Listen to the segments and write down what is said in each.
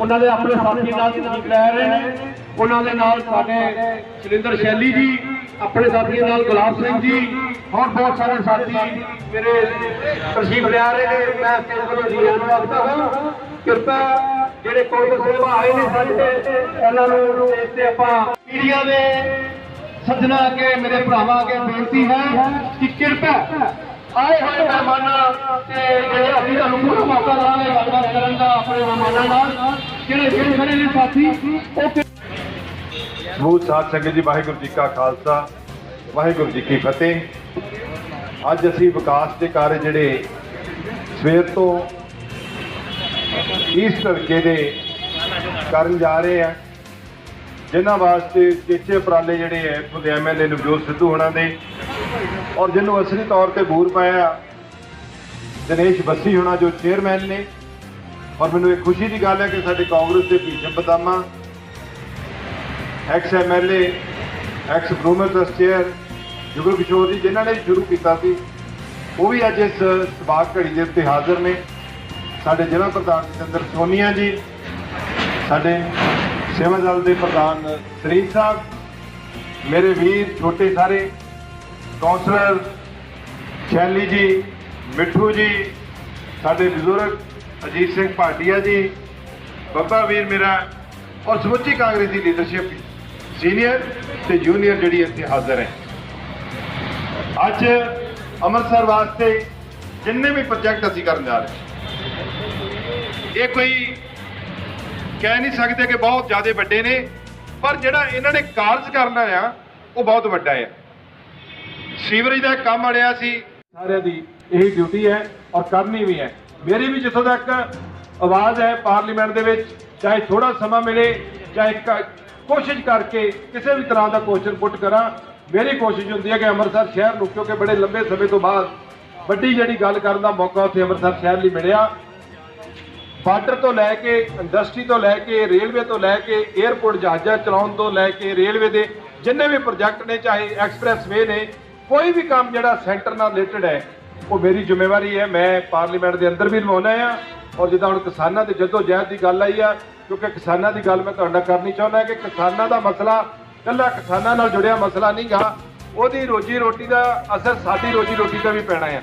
ਉਹਨਾਂ ਦੇ ਆਪਣੇ ਸਾਥੀ ਨਾਲ ਲੈ ਰਹੇ ਨੇ। ਉਹਨਾਂ ਦੇ ਨਾਲ ਸਾਡੇ ਸੁਰਿੰਦਰ ਸ਼ੈਲੀ ਜੀ, ਆਪਣੇ ਸਾਥੀਆਂ ਨਾਲ ਗੁਲਾਬ ਸਿੰਘ ਜੀ, ਹੋਰ ਬਹੁਤ ਸਾਰੇ ਸਾਥੀ ਮੇਰੇ ਤਸ਼ਰੀਫ ਲਿਆ ਰਹੇ ਨੇ। ਮੈਂ ਸਟੇਜ ਵੱਲੋਂ ਜੀ ਆਇਆਂ ਨੂੰ ਹਾਂ। ਕਿਰਪਾ ਜਿਹੜੇ ਕਾਂਗਰਸ ਸੇਵਾ ਆਏ ਨੇ ਸਾਡੇ ਇਹਨਾਂ ਨੂੰ ਇਸ ਤੇ ਆਪਾਂ ਮੀਡੀਆ ਦੇ ਸੱਜਣਾ ਕੇ ਮੇਰੇ ਭਰਾਵਾਂ ਅੱਗੇ ਬੇਨਤੀ ਹੈ ਕਿ ਕਿਰਪਾ ਆਏ ਹੋਏ ਮਹਿਮਾਨਾਂ ਤੇ ਜਿਹੜੇ ਅਸੀਂ ਤੁਹਾਨੂੰ ਪੂਰਾ ਮੌਕਾ ਦਵਾਂਗੇ ਗੱਲਬਾਤ ਕਰਨ ਦਾ, ਆਪਣੇ ਮਹਿਮਾਨਾਂ ਨਾਲ, ਜਿਹੜੇ ਜਿਹੜੇ ਖੜੇ ਨੇ ਸਾਥੀ, ਉਹ ਸਮੂਹ ਸਾਧ ਸੰਗਤ ਜੀ, ਵਾਹਿਗੁਰੂ ਜੀ ਕਾ ਖਾਲਸਾ, ਵਾਹਿਗੁਰੂ ਜੀ ਕੀ ਫਤਿਹ। ਅੱਜ ਅਸੀਂ ਵਿਕਾਸ ਦੇ ਕਾਰਜ ਜਿਹੜੇ ਸਵੇਰ ਤੋਂ ਇਸ ਤਰੀਕੇ ਦੇ ਕਰਨ ਜਾ ਰਹੇ ਆ, ਜਿਨ੍ਹਾਂ ਵਾਸਤੇ ਚੇਚੇ ਉਪਰਾਲੇ ਜਿਹੜੇ ਹੈ ਇੱਥੋਂ ਦੇ ਐਮਐਲਏ ਨਵਜੋਤ ਸਿੱਧੂ ਹੋਣਾ ਦੇ, ਔਰ ਜਿਹਨੂੰ ਅਸਲੀ ਤੌਰ ਤੇ ਬੂਰ ਪਾਇਆ ਦਿਨੇਸ਼ ਬੱਸੀ ਹੋਣਾ ਜੋ ਚੇਅਰਮੈਨ ਨੇ। ਔਰ ਮੈਨੂੰ ਇਹ ਖੁਸ਼ੀ ਦੀ ਗੱਲ ਹੈ ਕਿ ਸਾਡੇ ਕਾਂਗਰਸ ਦੇ ਭੀਸ਼ਮ ਬਦਾਮਾ ਐਕਸ ਐਮਐਲਏ ਐਕਸ ਬਰੂਮਰ ਟਰਸਟ ਚੇਅਰ ਜੁਗਲ ਕਿਸ਼ੋਰ ਜੀ, ਜਿਨ੍ਹਾਂ ਨੇ ਸ਼ੁਰੂ ਕੀਤਾ ਸੀ, ਉਹ ਵੀ ਅੱਜ ਇਸ ਸਬਾਕ ਘੜੀ ਦੇ ਉੱਤੇ ਹਾਜ਼ਰ ਨੇ। ਸਾਡੇ ਜ਼ਿਲ੍ਹਾ ਪ੍ਰਧਾਨ ਜਤਿੰਦਰ ਸੋਨੀਆ ਜੀ, ਸਾਡੇ ਸੇਵਾ ਦਲ ਦੇ ਪ੍ਰਧਾਨ ਸਰੀਨ ਸਾਹਿਬ, ਮੇਰੇ ਵੀਰ ਛੋਟੇ ਸਾਰੇ, ਕੌਂਸਲਰ ਸ਼ੈਲੀ ਜੀ, ਮਿੱਠੂ ਜੀ, ਸਾਡੇ ਬਜ਼ੁਰਗ ਅਜੀਤ ਸਿੰਘ ਭਾਟੀਆ ਜੀ, ਬੱਬਾ ਵੀਰ ਮੇਰਾ, ਔਰ ਸਮੁੱਚੀ ਕਾਂਗਰਸੀ ਲੀਡਰਸ਼ਿਪ ਸੀਨੀਅਰ ਤੇ ਜੂਨੀਅਰ ਜਿਹੜੀ ਇੱਥੇ ਹਾਜ਼ਰ ਹੈ। ਅੱਜ ਅੰਮ੍ਰਿਤਸਰ ਵਾਸਤੇ ਜਿੰਨੇ ਵੀ ਪ੍ਰੋਜੈਕਟ ਅਸੀਂ ਕਰਨ ਜਾ ਰਹੇ ਇਹ ਕੋਈ ਕਹਿ ਨਹੀਂ ਸਕਦੇ ਕਿ ਬਹੁਤ ਜ਼ਿਆਦਾ ਵੱਡੇ ਨੇ, ਪਰ ਜਿਹੜਾ ਇਹਨਾਂ ਨੇ ਕਾਰਜ ਕਰਨਾ ਆ, ਉਹ ਬਹੁਤ ਵੱਡਾ ਹੈ ਸੀਵਰੇਜ ਦਾ ਕੰਮ ਅੜਿਆ ਸੀ। ਸਾਰਿਆਂ ਦੀ ਇਹੀ ਡਿਊਟੀ ਹੈ ਔਰ ਕਰਨੀ ਵੀ ਹੈ। ਮੇਰੀ ਵੀ ਜਿੱਥੋਂ ਤੱਕ ਆਵਾਜ਼ ਹੈ ਪਾਰਲੀਮੈਂਟ ਦੇ ਵਿੱਚ, ਚਾਹੇ ਥੋੜਾ ਸਮਾਂ ਮਿਲੇ, ਚਾਹੇ ਕ- ਕੋਸ਼ਿਸ਼ ਕਰਕੇ ਕਿਸੇ ਵੀ ਤਰ੍ਹਾਂ ਦਾ ਕੁਐਸਚਨ ਪੁੱਟ ਕਰਾਂ, ਮੇਰੀ ਕੋਸ਼ਿਸ਼ ਹੁੰਦੀ ਹੈ ਕਿ ਅੰਮ੍ਰਿਤਸਰ ਸ਼ਹਿਰ ਨੂੰ ਕਿਉਂਕਿ ਬੜੇ ਲੰਬੇ ਸਮੇਂ ਤੋਂ ਬਾਅਦ ਵੱਡੀ ਜਿਹੜੀ ਗੱਲ ਕਰਨ ਦਾ ਮੌਕਾ ਉੱਥੇ ਅੰਮ੍ਰਿਤਸਰ ਸ਼ਹਿਰ ਲਈ ਮਿਲਿਆ। ਬਾਰਡਰ ਤੋਂ ਲੈ ਕੇ ਇੰਡਸਟਰੀ ਤੋਂ ਲੈ ਕੇ ਰੇਲਵੇ ਤੋਂ ਲੈ ਕੇ 에ਅਰਪੋਰਟ ਜਹਾਜ਼ਾਂ ਚਲਾਉਣ ਤੋਂ ਲੈ ਕੇ ਰੇਲਵੇ ਦੇ ਜਿੰਨੇ ਵੀ ਪ੍ਰੋਜੈਕਟ ਨੇ, ਚਾਹੇ ਐਕਸਪ੍ਰੈਸ ਵੇ ਨੇ, ਕੋਈ ਵੀ ਕੰਮ ਜਿਹੜਾ ਸੈਂਟਰ ਨਾਲ ਰਿਲੇਟਡ ਹੈ, ਉਹ ਮੇਰੀ ਜ਼ਿੰਮੇਵਾਰੀ ਹੈ। ਮੈਂ ਪਾਰਲੀਮੈਂਟ ਦੇ ਅੰਦਰ ਵੀ ਨਿਭਾਉਣਾ ਆ ਔਰ ਜਿੱਦਾਂ ਹੁਣ ਕਿਸਾਨਾਂ ਦੇ ਜਦੋਂ ਜਹਿਦ ਦੀ ਗੱਲ ਆਈ ਆ, ਕਿਉਂਕਿ ਕਿਸਾਨਾਂ ਦੀ ਗੱਲ ਮੈਂ ਤੁਹਾਡਾ ਕਰਨੀ ਚਾਹੁੰਦਾ ਕਿ ਕਿਸਾਨਾਂ ਦਾ ਮਸਲਾ ਕੱਲਾ ਕਿਸਾਨਾਂ ਨਾਲ ਜੁੜਿਆ ਮਸਲਾ ਨਹੀਂ ਗਾ। ਉਹਦੀ ਰੋਜੀ ਰੋਟੀ ਦਾ ਅਸਰ ਸਾਡੀ ਰੋਜੀ ਰੋਟੀ ਤੇ ਵੀ ਪੈਣਾ ਆ।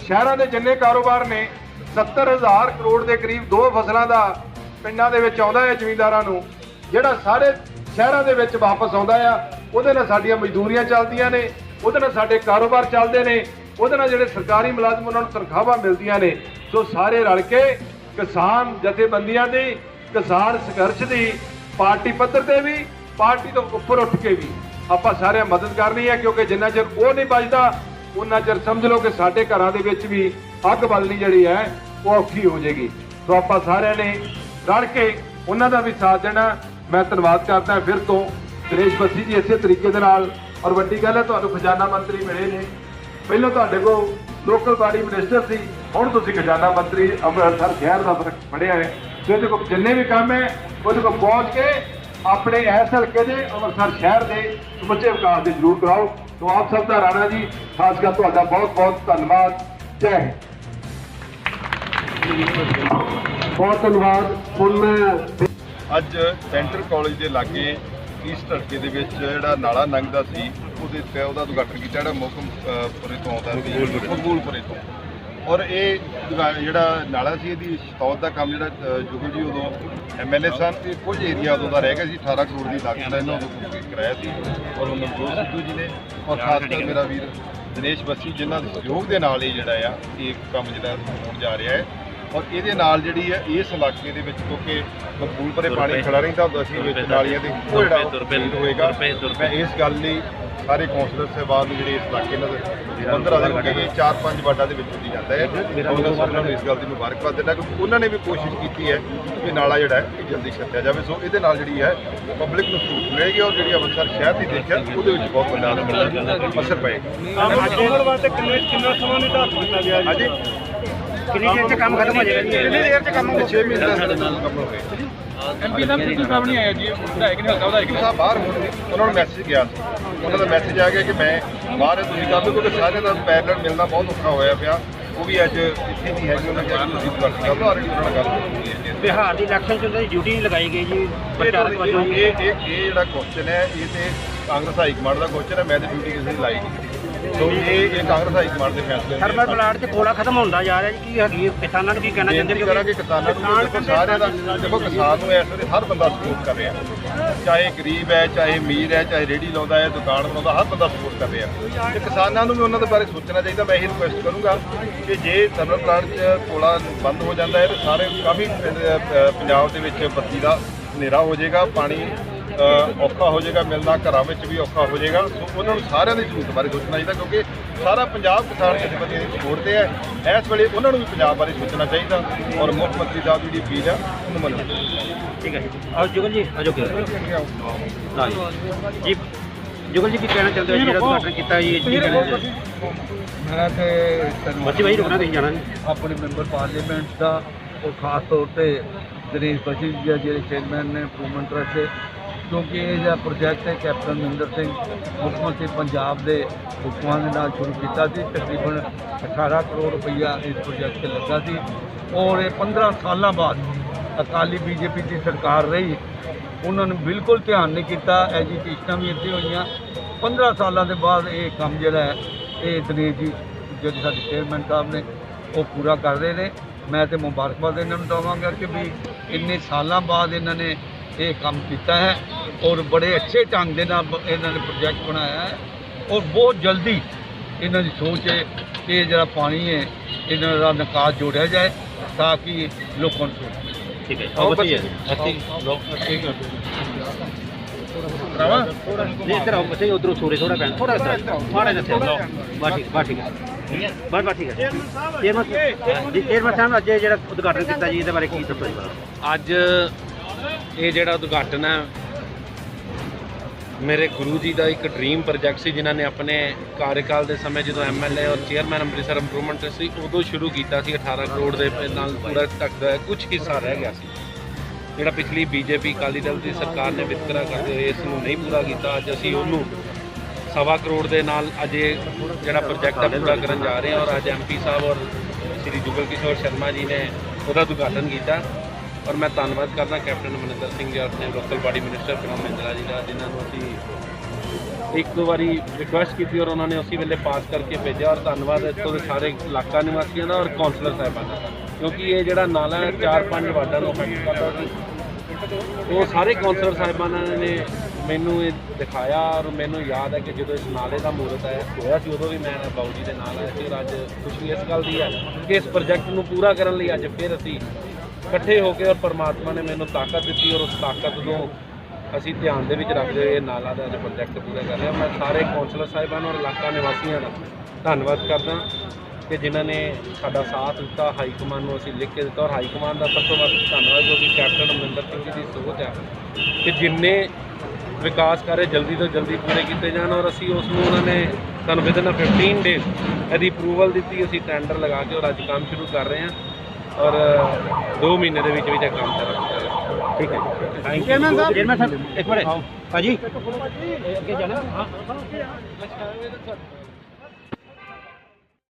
ਸ਼ਹਿਰਾਂ ਦੇ ਜਿੰਨੇ ਕਾਰੋਬਾਰ ਨੇ 70000 ਕਰੋੜ ਦੇ ਕਰੀਬ ਦੋ ਫਸਲਾਂ ਦਾ ਪਿੰਡਾਂ ਦੇ ਵਿੱਚ ਆਉਂਦਾ ਹੈ ਜ਼ਮੀਂਦਾਰਾਂ ਨੂੰ, ਜਿਹੜਾ ਸਾਰੇ ਸ਼ਹਿਰਾਂ ਦੇ ਵਿੱਚ ਵਾਪਸ ਆਉਂਦਾ ਆ, ਉਹਦੇ ਨਾਲ ਸਾਡੀਆਂ ਮਜ਼ਦੂਰੀਆਂ ਚੱਲਦੀਆਂ ਨੇ, ਉਹਦੇ ਨਾਲ ਸਾਡੇ ਕਾਰੋਬਾਰ ਚੱਲਦੇ ਨੇ, ਉਹਦੇ ਨਾਲ ਜਿਹੜੇ ਸਰਕਾਰੀ ਮੁਲਾਜ਼ਮ ਉਹਨਾਂ ਨੂੰ ਤਨਖਾਹਾਂ ਮਿਲਦੀਆਂ ਨੇ। ਸੋ ਸਾਰੇ ਰਲ ਕੇ ਕਿਸਾਨ ਜਥੇਬੰਦੀਆਂ ਦੀ, ਕਿਸਾਨ ਸੰਘਰਸ਼ ਦੀ, ਪਾਰਟੀ ਪੱਧਰ ਤੇ ਵੀ, ਪਾਰਟੀ ਤੋਂ ਉੱਪਰ ਉੱਠ ਕੇ ਵੀ ਆਪਾਂ ਸਾਰਿਆਂ ਮਦਦ ਕਰਨੀ ਹੈ, ਕਿਉਂਕਿ ਜਿੰਨਾ ਚਿਰ ਉਹ ਨਹੀਂ ਬਚਦਾ ਉਹਨਾਂ ਚਿਰ ਸਮਝ ਲਓ ਕਿ ਸਾਡੇ ਘਰਾਂ ਦੇ ਵਿੱਚ ਵੀ ਅੱਗ ਬਲਣੀ ਜਿਹੜੀ ਹੈ, ਉਹ ਔਖੀ ਹੋ ਜਾਏਗੀ। ਸੋ ਆਪਾਂ ਸਾਰਿਆਂ ਨੇ ਰਲ ਕੇ ਉਹਨਾਂ ਦਾ ਵੀ ਸਾਥ ਦੇਣਾ। ਮੈਂ ਧੰਨਵਾਦ ਕਰਦਾ ਫਿਰ ਤੋਂ ਦਿਨੇਸ਼ ਬੱਸੀ ਜੀ ਇਸੇ ਤਰੀਕੇ ਦੇ ਨਾਲ। ਔਰ ਵੱਡੀ ਗੱਲ ਹੈ, ਤੁਹਾਨੂੰ ਖਜ਼ਾਨਾ ਮੰਤਰੀ ਮਿਲੇ ਨੇ। ਪਹਿਲਾਂ ਤੁਹਾਡੇ ਕੋਲ ਲੋਕਲ ਬਾਡੀ ਮਿਨਿਸਟਰ ਸੀ, ਹੁਣ ਤੁਸੀਂ ਖਜ਼ਾਨਾ ਮੰਤਰੀ ਅੰਮ੍ਰਿਤਸਰ ਸ਼ਹਿਰ ਦਾ ਫੜਿਆ ਹੈ। ਸੋ ਇਹਦੇ ਕੋਲ ਜਿੰਨੇ ਵੀ ਕੰਮ ਹੈ, ਉਹਦੇ ਕੋਲ ਪਹੁੰਚ ਕੇ ਆਪਣੇ ਇਸ ਹਲਕੇ ਦੇ ਅੰਮ੍ਰਿਤਸਰ ਸ਼ਹਿਰ ਦੇ ਸਮੁੱਚੇ ਵਿਕਾਸ ਦੀ ਜ਼ਰੂਰ ਕਰਾਓ। ਸੋ ਆਪ ਸਭ ਦਾ ਰਾਣਾ ਜੀ ਖਾਸ ਕਰ ਤੁਹਾਡਾ ਬਹੁਤ ਬਹੁਤ ਧੰਨਵਾਦ। ਜੈ ਬਹੁਤ ਧੰਨਵਾਦ। ਹੁਣ ਮੈਂ ਅੱਜ ਸੈਂਟਰ ਕਾਲਜ ਦੇ ਲਾਗੇ ਈਸਟ ਹਲਕੇ ਦੇ ਵਿੱਚ ਜਿਹੜਾ ਨਾਲਾ ਲੰਘਦਾ ਸੀ ਉਹਦੇ ਤੇ ਉਹਦਾ ਉਦਘਾਟਨ ਕੀਤਾ ਜਿਹੜਾ ਮੁਕਮ ਪੁਰੇ ਤੋਂ ਆਉਂਦਾ ਸੀ ਮਕਬੂਲਪੁਰੇ ਤੋਂ। ਔਰ ਇਹ ਜਿਹੜਾ ਨਾਲਾ ਸੀ ਇਹਦੀ ਸਤੌਤ ਦਾ ਕੰਮ ਜਿਹੜਾ ਅ, ਜੁਗਲ ਜੀ ਉਦੋਂ ਐਮਐਲਏ ਸਾਹਿਬ ਤੇ ਕੁਝ ਏਰੀਆ ਉਦੋਂ ਦਾ ਰਹਿ ਗਿਆ ਸੀ 18 ਕਰੋੜ ਦੀ ਲਾਗਤ ਨਾਲ ਇਹਨਾਂ ਉਦੋਂ ਕੰਪਲੀਟ ਕਰਾਇਆ ਸੀ। ਔਰ ਉਹ ਨਵਜੋਤ ਸਿੱਧੂ ਜੀ ਨੇ ਔਰ ਖਾਸ ਕਰ ਮੇਰਾ ਵੀਰ ਦਿਨੇਸ਼ ਬੱਸੀ ਜਿਨ੍ਹਾਂ ਦੇ ਸਹਿਯੋਗ ਦੇ ਨਾਲ ਇਹ ਜਿਹੜਾ ਆ ਇਹ ਕੰਮ ਜਿਹੜਾ ਹੋਣ ਜਾ ਰਿਹਾ ਹੈ। ਔਰ ਇਹਦੇ ਨਾਲ ਜਿਹੜੀ ਹੈ ਇਸ ਇਲਾਕੇ ਦੇ ਵਿੱਚ ਕਿਉਂਕਿ ਮਕਬੂਲਪੁਰੇ ਪਾਣੀ ਖੜਾ ਰਹਿੰਦਾ ਹੁੰਦਾ ਸੀ ਵਿੱਚ ਨਾਲੀਆਂ ਦੇ ਉਹ ਜਿਹੜਾ ਹੋਏਗਾ ਮੈਂ ਇਸ ਗੱਲ ਲਈ ਸਾਰੇ ਕੌਂਸਲਰ ਸਾਹਿਬਾਨ ਨੂੰ ਜਿਹੜੇ ਇਸ ਇਲਾਕੇ ਨਾਲ ਬੰਦਰ ਆਦੇ ਹੋਣਗੇ ਕਿ ਚਾਰ ਪੰਜ ਵਾਰਡਾਂ ਦੇ ਵਿੱਚ ਹੁੰਦੀ ਜਾਂਦਾ ਹੈ। ਉਹਨਾਂ ਸਾਰਿਆਂ ਨੂੰ ਇਸ ਗੱਲ ਦੀ ਮੁਬਾਰਕਬਾਦ ਦਿੰਦਾ ਕਿ ਉਹਨਾਂ ਨੇ ਵੀ ਕੋਸ਼ਿਸ਼ ਕੀਤੀ ਹੈ ਕਿ ਨਾਲਾ ਜਿਹੜਾ ਹੈ ਇਹ ਜਲਦੀ ਛੱਡਿਆ ਜਾਵੇ। ਸੋ ਇਹਦੇ ਨਾਲ ਜਿਹੜੀ ਹੈ ਪਬਲਿਕ ਨੂੰ ਸਹੂਲਤ ਮਿਲੇਗੀ ਔਰ ਜਿਹੜੀ ਅੰਮ੍ਰਿਤਸਰ ਸ਼ਹਿਰ ਦੀ ਦੇਖਿਆ ਉਹਦੇ ਵਿੱਚ ਬਹੁਤ ਵੱਡਾ ਅਸਰ ਪਏਗਾ। ਅੱਜ ਵਾਸਤੇ ਕਿੰਨੇ ਕਿੰਨਾ ਸਮਾਂ ਨਿਰਧਾਰਿਤ ਕੀਤਾ ਗਿਆ ਹਾਂਜੀ। ਕਿੰਨੀ ਦੇਰ ਚ ਕੰਮ ਖਤਮ ਹੋ ਜਾਏਗਾ ਜੀ? ਕਿੰਨੀ ਦੇਰ ਚ ਕੰਮ 6 ਮਹੀਨੇ ਦਾ ਕੰਮ ਹੋ ਗਿਆ ਐਮਪੀ ਸਾਹਿਬ ਸਿੱਧੂ ਸਾਹਿਬ ਨਹੀਂ ਆਇਆ ਜੀ ਵਿਧਾਇਕ ਨੇ ਹਲਕਾ ਵਿਧਾਇਕ ਸਾਹਿਬ ਬਾਹਰ ਹੋਣਗੇ ਉਹਨਾਂ ਨੂੰ ਮੈਸੇਜ ਗਿਆ। ਸੀ ਉਹਨਾਂ ਦਾ ਮੈਸੇਜ ਆ ਗਿਆ ਕਿ ਮੈਂ ਬਾਹਰ ਹਾਂ ਤੁਸੀਂ ਕਰ ਲਓ ਕਿਉਂਕਿ ਸਾਰਿਆਂ ਦਾ ਪੈਰਲਲ ਮਿਲਣਾ ਬਹੁਤ ਔਖਾ ਹੋਇਆ ਪਿਆ। ਉਹ ਵੀ ਅੱਜ ਇੱਥੇ ਨਹੀਂ ਹੈਗੇ ਉਹਨਾਂ ਕਿਹਾ ਕਿ ਤੁਸੀਂ ਕਰ ਕਰ ਲਓ ਆਲਰੇਡੀ ਉਹਨਾਂ ਨਾਲ ਗੱਲ ਹੋ ਗਈ ਹੈ। ਬਿਹਾਰ ਦੀ ਇਲੈਕਸ਼ਨ ਚ ਉਹਨਾਂ ਦੀ ਡਿਊਟੀ ਨਹੀਂ ਲਗਾਈ ਗਈ ਜੀ ਪ੍ਰਚਾਰਕ ਵਜੋਂ। ਇਹ ਇਹ ਇਹ ਜਿਹੜਾ ਕੁਐਸਚਨ ਹੈ ਇਹ ਤੇ ਕਾਂਗਰਸ ਹਾਈ ਕਮਾਂਡ ਦਾ ਕੁਐਸਚਨ ਹੈ ਮੈਂ ਤੇ ਡਿਊਟੀ ਕਿਸੇ ਦੀ ਲਾਈ ਨਹੀਂ। ਸੋ ਇਹ ਇਹ ਕਾਂਗਰਸ ਹਾਈ ਕਮਾਂਡ ਦੇ ਫੈਸਲੇ ਨੇ। ਥਰਮਲ ਪਲਾਂਟ ਚ ਕੋਲਾ ਖਤਮ ਹੁੰਦਾ ਜਾ ਰਿਹਾ ਜੀ ਕੀ ਹੈਗੀ ਹੈ? ਕਿਸਾਨਾਂ ਨੂੰ ਕੀ ਕਹਿਣਾ ਚਾਹੁੰਦੇ ਬੇਨਤੀ ਕਰਾਂਗੇ ਕਿਸਾਨਾਂ ਨੂੰ ਕਿ ਦੇਖੋ ਸਾਰਿਆਂ ਦਾ ਦੇਖੋ ਕਿਸਾਨ ਨੂੰ ਇਸ ਵੇਲੇ ਹਰ ਬੰਦਾ ਸਪੋਰਟ ਕਰ ਰਿਹਾ ਚਾਹੇ ਗਰੀਬ ਹੈ ਚਾਹੇ ਅਮੀਰ ਹੈ ਚਾਹੇ ਰੇੜੀ ਲਾਉਂਦਾ ਹੈ ਦੁਕਾਨ ਬਣਾਉਂਦਾ ਹਰ ਬੰਦਾ ਸਪੋਰਟ ਕਰ ਰਿਹਾ ਤੇ ਕਿਸਾਨਾਂ ਨੂੰ ਵੀ ਉਹਨਾਂ ਦੇ ਬਾਰੇ ਸੋਚਣਾ ਚਾਹੀਦਾ ਮੈਂ ਇਹ ਰਿਕੁਐਸਟ ਕਰੂੰਗਾ ਕਿ ਜੇ ਥਰਮਲ ਪਲਾਂਟ 'ਚ ਕੋਲਾ ਬੰਦ ਹੋ ਜਾਂਦਾ ਹੈ ਤੇ ਸਾਰੇ ਕਾਫੀ ਪਿੰਡ, ਅ, ਪੰਜਾਬ ਦੇ ਵਿੱਚ ਬੱਤੀ ਦਾ ਹਨੇਰਾ ਹੋ ਜਾਏਗਾ ਪਾਣੀ ਔਖਾ ਹੋ ਜਾਏਗਾ ਮਿਲਣਾ ਘਰਾਂ ਵਿੱਚ ਵੀ ਔਖਾ ਹੋ ਜਾਏਗਾ। ਸੋ ਉਹਨਾਂ ਨੂੰ ਸਾਰਿਆਂ ਦੀ ਜ਼ਰੂਰਤ ਬਾਰੇ ਸੋਚਣਾ ਚਾਹੀਦਾ ਕਿਉਂਕਿ ਸਾਰਾ ਪੰਜਾਬ ਕਿਸਾਨ ਜਥੇਬੰਦੀਆਂ ਦੀ ਸਪੋਰਟ ਤੇ ਹੈ ਇਸ ਵੇਲੇ ਉਹਨਾਂ ਨੂੰ ਵੀ ਪੰਜਾਬ ਬਾਰੇ ਸੋਚਣਾ ਚਾਹੀਦਾ ਔਰ ਮੁੱਖ ਮੰਤਰੀ ਸਾਹਿਬ ਦੀ ਜਿਹੜੀ ਅਪੀਲ ਹੈ ਉਹਨੂੰ ਮੰਨਣਾ ਠੀਕ ਹੈ ਜੀ। ਆਓ ਜੁਗਲ ਜੀ ਆਜੋ ਕਿ ਜੀ। ਜੁਗਲ ਜੀ ਕੀ ਕਹਿਣਾ ਚਾਹੁੰਦੇ ਹੋ? ਜੀ, ਜਿਹੜਾ ਉਦਘਾਟਨ ਕੀਤਾ ਜੀ ਹੋ? ਮੈਂ ਤੇ ਬੱਚੀ ਭਾਈ ਰੁਕਣਾ ਤੁਸੀਂ ਜਾਣਾ ਆਪਣੇ ਮੈਂਬਰ ਪਾਰਲੀਮੈਂਟ ਦਾ ਔਰ ਖਾਸ ਤੌਰ ਤੇ ਦਿਨੇਸ਼ ਬਸ਼ੀਰ ਜੀ ਜਿਹੜੇ ਚੇਅਰਮੈਨ ਨੇ ਇੰਪਰੂਵਮੈਂਟ ਟਰਸਟ ਕਿਉਂਕਿ ਇਹ ਜਿਹੜਾ ਪ੍ਰੋਜੈਕਟ ਹੈ ਕੈਪਟਨ ਮਹਿੰਦਰ ਸਿੰਘ, ਮੁੱਖ ਮੰਤਰੀ ਪੰਜਾਬ ਦੇ ਹੁਕਮਾਂ ਦੇ ਨਾਲ ਸ਼ੁਰੂ ਕੀਤਾ ਸੀ। ਤਕਰੀਬਨ 18 ਕਰੋੜ ਰੁਪਈਆ ਇਸ ਪ੍ਰੋਜੈਕਟ ਤੇ ਲੱਗਾ ਸੀ ਔਰ ਇਹ 15 ਸਾਲਾਂ ਬਾਅਦ ਅਕਾਲੀ ਬੀਜੇਪੀ ਦੀ ਸਰਕਾਰ ਰਹੀ। ਉਹਨਾਂ ਨੇ ਬਿਲਕੁਲ ਧਿਆਨ ਨਹੀਂ ਕੀਤਾ ਐਜੀਟੇਸ਼ਨਾਂ ਵੀ ਇੱਥੇ ਹੋਈਆਂ। 15 ਸਾਲਾਂ ਦੇ ਬਾਅਦ ਇਹ ਕੰਮ ਜਿਹੜਾ ਹੈ, ਇਹ ਦਿਨੇਸ਼ ਜੀ, ਜਿਹੜੇ ਸਾਡੇ ਚੇਅਰਮੈਨ ਸਾਹਿਬ ਨੇ, ਉਹ ਪੂਰਾ ਕਰ ਰਹੇ ਨੇ। ਮੈਂ ਤੇ ਮੁਬਾਰਕਬਾਦ ਇਹਨਾਂ ਨੂੰ ਦਵਾਂਗਾ ਕਿ ਵੀ ਇੰਨੇ ਸਾਲਾਂ ਬਾਅਦ ਇਹਨਾਂ ਨੇ ਇਹ ਕੰਮ ਕੀਤਾ ਹੈ ਔਰ ਬੜੇ ਅੱਛੇ ਢੰਗ ਦੇ ਨਾਲ ਬ- ਇਹਨਾਂ ਨੇ ਪ੍ਰੋਜੈਕਟ ਬਣਾਇਆ ਹੈ ਔਰ ਬਹੁਤ ਜਲਦੀ ਇਹਨਾਂ ਦੀ ਸੋਚ ਹੈ ਕਿ ਇਹ ਜਿਹੜਾ ਪਾਣੀ ਹੈ ਇਹਨਾਂ ਦਾ ਨਿਕਾਸ ਜੋੜਿਆ ਜਾਏ ਤਾਂ ਕਿ ਲੋਕਾਂ ਨੂੰ ਸਹੂਲਤ ਮਿਲੇ। ਠੀਕ ਹੈ ਬੱਚੀ। ਨਹੀਂ ਇੱਧਰ ਆਓ ਬੱਚੇ ਉਧਰੋਂ ਸੂਰੇ ਥੋੜਾ ਪੈਣ। ਥੋੜਾ ਥੋੜਾ ਜਿਹਾ ਲਓ ਬਸ ਠੀਕ ਬਸ ਠੀਕ ਹੈ। ਬਸ ਬਸ ਠੀਕ ਹੈ। ਚੇਅਰਮੈਨ ਜੀ ਚੇਅਰਮੈਨ ਸਾਹਿਬ ਅੱਜ ਜਿਹੜਾ ਉਦਘਾਟਨ ਕੀਤਾ ਜੀ ਇਹਦੇ ਬਾਰੇ ਕੀ ਦੱਸੋ ਜੀ? ਅੱਜ ਇਹ ਜਿਹੜਾ ਉਦਘਾਟਨ ਹੈ, ਮੇਰੇ ਗੁਰੂ ਜੀ ਦਾ ਇੱਕ ਡ੍ਰੀਮ ਪ੍ਰੋਜੈਕਟ ਸੀ, ਜਿਨ੍ਹਾਂ ਨੇ ਆਪਣੇ ਕਾਰਜਕਾਲ ਦੇ ਸਮੇਂ ਜਦੋਂ ਐਮਐਲਏ ਔਰ ਚੇਅਰਮੈਨ ਅੰਮ੍ਰਿਤਸਰ ਇੰਪਰੂਵਮੈਂਟ ਸੀ, ਉਦੋਂ ਸ਼ੁਰੂ ਕੀਤਾ ਸੀ 18 ਕਰੋੜ ਦੇ ਨਾਲ ਪੂਰਾ ਢੱਕਦਾ ਕੁਝ ਹਿੱਸਾ ਰਹਿ ਗਿਆ ਸੀ। ਜਿਹੜਾ ਪਿਛਲੀ ਬੀਜੇਪੀ ਅਕਾਲੀ ਦਲ ਦੀ ਸਰਕਾਰ ਨੇ ਵਿਤਕਰਾ ਕਰਦੇ ਹੋਏ ਇਸ ਨੂੰ ਨਹੀਂ ਪੂਰਾ ਕੀਤਾ, ਅੱਜ ਅਸੀਂ ਉਹਨੂੰ ਸਵਾ ਕਰੋੜ ਦੇ ਨਾਲ ਅੱਜ ਇਹ ਜਿਹੜਾ ਪ੍ਰੋਜੈਕਟ ਹੈ ਪੂਰਾ ਕਰਨ ਜਾ ਰਹੇ ਹਾਂ ਔਰ ਅੱਜ ਐਮਪੀ ਸਾਹਿਬ ਔਰ ਸ਼੍ਰੀ ਜੁਗਲ ਕਿਸ਼ੋਰ ਸ਼ਰਮਾ ਜੀ ਨੇ ਉਹਦਾ ਉਦਘਾਟਨ ਕੀਤਾ। ਔਰ ਮੈਂ ਧੰਨਵਾਦ ਕਰਦਾ ਕੈਪਟਨ ਅਮਰਿੰਦਰ ਸਿੰਘ ਜੀ ਔਰ ਆਪਣੇ local body minister Pranab Mahindra ji ਦਾ, ਜਿਨ੍ਹਾਂ ਨੂੰ ਅਸੀਂ ਇੱਕ ਦੋ ਵਾਰੀ ਰਿਕੁਐਸਟ ਕੀਤੀ ਔਰ ਉਹਨਾਂ ਨੇ ਉਸੇ ਵੇਲੇ ਪਾਸ ਕਰਕੇ ਭੇਜਿਆ ਔਰ ਧੰਨਵਾਦ ਇੱਥੋਂ ਦੇ ਸਾਰੇ ਇਲਾਕਾ ਨਿਵਾਸੀਆਂ ਦਾ ਔਰ ਕਾਉਂਸਲਰ ਸਾਹਿਬਾਨ ਦਾ, ਕਿਉਂਕਿ ਇਹ ਜਿਹੜਾ ਨਾਲਾ ਹੈ, ਚਾਰ ਪੰਜ ਵਾਰਡਾਂ ਨੂੰ ਅਫੈਕਟ ਕਰਦਾ ਸੀ। ਉਹ ਸਾਰੇ ਕਾਉਂਸਲਰ ਸਾਹਿਬਾਨਾਂ ਨੇ ਮੈਨੂੰ ਇਹ ਦਿਖਾਇਆ ਔਰ ਮੈਨੂੰ ਯਾਦ ਹੈ ਕਿ ਜਦੋਂ ਇਸ ਨਾਲੇ ਦਾ ਮੂਰਤ ਆਇਆ, ਹੋਇਆ ਸੀ, ਉਦੋਂ ਵੀ ਮੈਂ ਬਾਊ ਜੀ ਦੇ ਨਾਲ ਆਇਆ ਸੀ ਔਰ ਅੱਜ ਖੁਸ਼ੀ ਇਸ ਗੱਲ ਦੀ ਹੈ ਕਿ ਇਸ ਪ੍ਰੋਜੈਕਟ ਨੂੰ ਪੂਰਾ ਕਰਨ ਲਈ ਅੱਜ ਫਿਰ ਅਸੀਂ ਇਕੱਠੇ ਹੋ ਕੇ ਔਰ ਪਰਮਾਤਮਾ ਨੇ ਮੈਨੂੰ ਤਾਕਤ ਦਿੱਤੀ ਔਰ ਉਸ ਤਾਕਤ ਨੂੰ ਅਸੀਂ ਧਿਆਨ ਦੇ ਵਿੱਚ ਰੱਖਦੇ ਹੋਏ ਇਹ ਨਾਲਾ ਦਾ ਅੱਜ ਪ੍ਰੋਜੈਕਟ ਪੂਰਾ ਕਰ ਰਿਹਾ ਮੈਂ ਸਾਰੇ ਕੌਂਸਲਰ ਸਾਹਿਬਾਨ ਔਰ ਇਲਾਕਾ ਨਿਵਾਸੀਆਂ ਦਾ ਧੰਨਵਾਦ ਕਰਦਾ ਕਿ ਜਿਨ੍ਹਾਂ ਨੇ ਸਾਡਾ ਸਾਥ ਦਿੱਤਾ, ਹਾਈ ਕਮਾਂਡ ਨੂੰ ਅਸੀਂ ਲਿਖ ਕੇ ਦਿੱਤਾ ਔਰ ਹਾਈ ਕਮਾਂਡ ਦਾ ਸਭ ਤੋਂ ਵੱਧ ਧੰਨਵਾਦ ਜੋ ਕਿ ਕੈਪਟਨ ਅਮਰਿੰਦਰ ਸਿੰਘ ਜੀ ਦੀ ਸੋਚ ਹੈ ਕਿ ਜਿੰਨੇ ਵਿਕਾਸ ਕਾਰਜ ਜਲਦੀ ਤੋਂ ਜਲਦੀ ਪੂਰੇ ਕੀਤੇ ਜਾਣ ਔਰ ਅਸੀਂ ਉਸ ਨੂੰ ਉਹਨਾਂ ਨੇ ਸਾਨੂੰ ਵਿਦਨ 15 ਡੇਜ਼ ਇਹਦੀ ਅਪਰੂਵਲ ਦਿੱਤੀ, ਅਸੀਂ ਟੈਂਡਰ ਲਗਾ ਕੇ ਔਰ ਅੱਜ ਕੰਮ ਸ਼ੁਰੂ ਕਰ ਰਹੇ ਹਾਂ। ਔਰ 2 ਮਹੀਨੇ ਦੇ ਵਿੱਚ ਵਿੱਚ ਇਹ ਕੰਮ ਚੱਲੇਗਾ ਠੀਕ ਹੈ। ਥੈਂਕ ਯੂ ਚੇਅਰਮੈਨ ਸਾਹਿਬ। ਚੇਅਰਮੈਨ ਸਾਹਿਬ ਇੱਕ ਮਿੰਟ। ਭਾਜੀ। ਅੱਗੇ ਜਾਣਾ। ਹਾਂ।